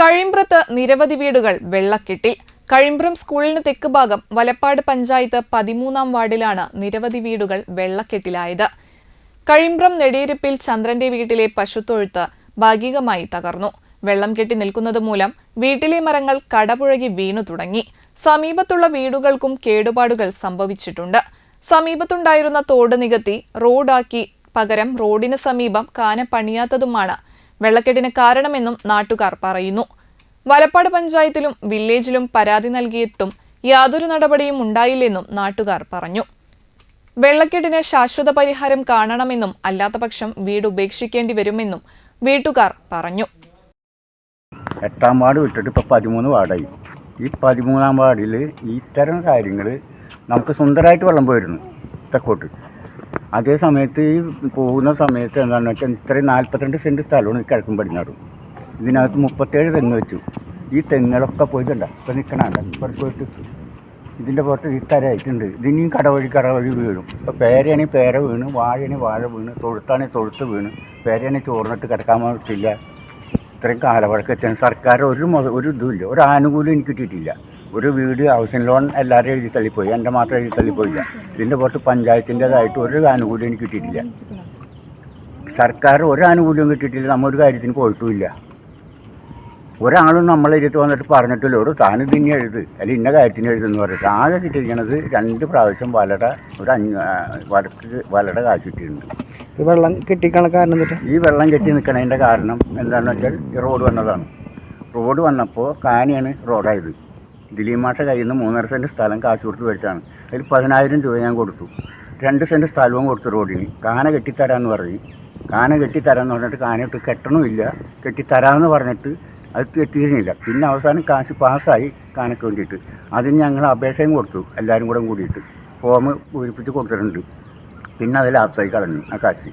കഴിമ്പ്രത്ത് നിരവധി വീടുകൾ വെള്ളക്കെട്ടിൽ. കഴിമ്പ്രം സ്കൂളിന് തെക്ക് ഭാഗം വലപ്പാട് പഞ്ചായത്ത് പതിമൂന്നാം വാർഡിലാണ് നിരവധി വീടുകൾ വെള്ളക്കെട്ടിലായത്. കഴിമ്പ്രം നെടിയിരുപ്പിൽ ചന്ദ്രന്റെ വീട്ടിലെ പശുത്തൊഴുത്ത് ഭാഗികമായി തകർന്നു. വെള്ളം കെട്ടി നിൽക്കുന്നത് മൂലം വീട്ടിലെ മരങ്ങൾ കടപുഴകി വീണു തുടങ്ങി. സമീപത്തുള്ള വീടുകൾക്കും കേടുപാടുകൾ സംഭവിച്ചിട്ടുണ്ട്. സമീപത്തുണ്ടായിരുന്ന തോട് നികത്തി റോഡാക്കി പകരം റോഡിന് സമീപം കാന പണിയാത്തതുമാണ് വെള്ളക്കെട്ടിന് കാരണമെന്നും നാട്ടുകാർ പറയുന്നു. വലപ്പാട് പഞ്ചായത്തിലും വില്ലേജിലും പരാതി നൽകിയിട്ടും യാതൊരു നടപടിയും ഉണ്ടായില്ലെന്നും നാട്ടുകാർ പറഞ്ഞു. വെള്ളക്കെട്ടിന് ശാശ്വത പരിഹാരം കാണണമെന്നും അല്ലാത്തപക്ഷം വീട് ഉപേക്ഷിക്കേണ്ടി വരുമെന്നും വീട്ടുകാർ പറഞ്ഞു. എട്ടാം വാർഡ് വിട്ടിട്ട് ഇപ്പോൾ പതിമൂന്ന് വാർഡായി. ഈ പതിമൂന്നാം വാർഡിൽ ഇത്തരം കാര്യങ്ങൾ നമുക്ക് സുന്ദരമായിട്ട് വെള്ളം പോയിരുന്നു തെക്കോട്ട്. അതേ സമയത്ത് ഈ പോകുന്ന സമയത്ത് എന്താണെന്ന് വെച്ചാൽ ഇത്രയും നാൽപ്പത്തിരണ്ട് സെന്റ് സ്ഥലമാണ് ഈ കിഴക്കും പടിഞ്ഞാറും. ഇതിനകത്ത് മുപ്പത്തേഴ് തെങ്ങ് വെച്ചു. ഈ തെങ്ങുകളൊക്കെ പോയിട്ടുണ്ട്. ഇപ്പം നിൽക്കണണ്ട ഇപ്പം പോയിട്ട് ഇതിന്റെ പുറത്ത് ഈ തരയായിട്ടുണ്ട് ഇതിനിയും കടവഴി കടവഴി വീഴും. ഇപ്പോൾ പേരയാണെങ്കിൽ പേര വീണ് വാഴയാണെങ്കിൽ വാഴ വീണ് തൊഴുത്താണെങ്കിൽ തൊഴുത്ത് വീണ് പേരയാണെങ്കിൽ ചോറിനിട്ട് കിടക്കാൻ പറ്റില്ല. ഇത്രയും കാലവഴക്കെത്തിയാണ് സർക്കാർ ഒരു ഒരു ഇതുമില്ല ഒരു ആനുകൂല്യം എനിക്ക് കിട്ടിയിട്ടില്ല. ഒരു വീട് ഹൗസിംഗ് ലോൺ എല്ലാവരും എഴുതി തള്ളിപ്പോയി. എന്റെ മാത്രം എഴുതി തള്ളിപ്പോയില്ല. ഇതിന്റെ പുറത്ത് പഞ്ചായത്തിന്റെതായിട്ട് ഒരു ആനുകൂല്യം എനിക്ക് കിട്ടിയിട്ടില്ല. സർക്കാർ ഒരു ആനുകൂല്യം കിട്ടിയിട്ടില്ല. നമ്മ ഒരു കാര്യത്തിന് പോയിട്ടുമില്ല. ഒരാളും നമ്മളെ എഴുതി വന്നിട്ട് പറഞ്ഞിട്ടില്ല. ഒരു താൻ ഇതിനെ എഴുത്. അല്ലെങ്കിൽ ഇന്ന കാര്യത്തിന് എഴുതെന്ന് പറഞ്ഞിട്ട് ആകെ കിട്ടിയിരിക്കണത് രണ്ട് പ്രാവശ്യം വലട ഒരു അഞ്ഞ വടക്ക് വലട കാശ് കിട്ടിയിട്ടുണ്ട്. ഈ വെള്ളം കിട്ടിക്കണ കാരണം ഈ വെള്ളം കെട്ടി നിൽക്കണതിന്റെ കാരണം എന്താണെന്ന് വെച്ചാൽ ഈ റോഡ് വന്നതാണ്. റോഡ് വന്നപ്പോൾ കാനിയാണ് റോഡായത്. ദിലീപ് മാഷ കയ്യിൽ നിന്ന് മൂന്നര സെന്റ് സ്ഥലം കാശ് കൊടുത്ത് മേടിച്ചാണ് അതിൽ പതിനായിരം രൂപ ഞാൻ കൊടുത്തു. രണ്ട് സെന്റ് സ്ഥലവും കൊടുത്തു റോഡിന്. കാന കെട്ടിത്തരാമെന്ന് പറഞ്ഞ് കാന കെട്ടിത്തരാമെന്ന് പറഞ്ഞിട്ട് കാന ഇട്ട് കെട്ടണമില്ല. കെട്ടിത്തരാമെന്ന് പറഞ്ഞിട്ട് അത് കെട്ടിയിരുന്നില്ല. പിന്നെ അവസാനം കാശ് പാസ്സായി കാനയ്ക്ക് വേണ്ടിയിട്ട്. അതിന് ഞങ്ങൾ അപേക്ഷയും കൊടുത്തു. എല്ലാവരും കൂടെ കൂടിയിട്ട്. ഫോം പൂരിപ്പിച്ച് കൊടുത്തിട്ടുണ്ട്. പിന്നെ അത് ലാപ്സായി കളഞ്ഞു ആ കാശ്.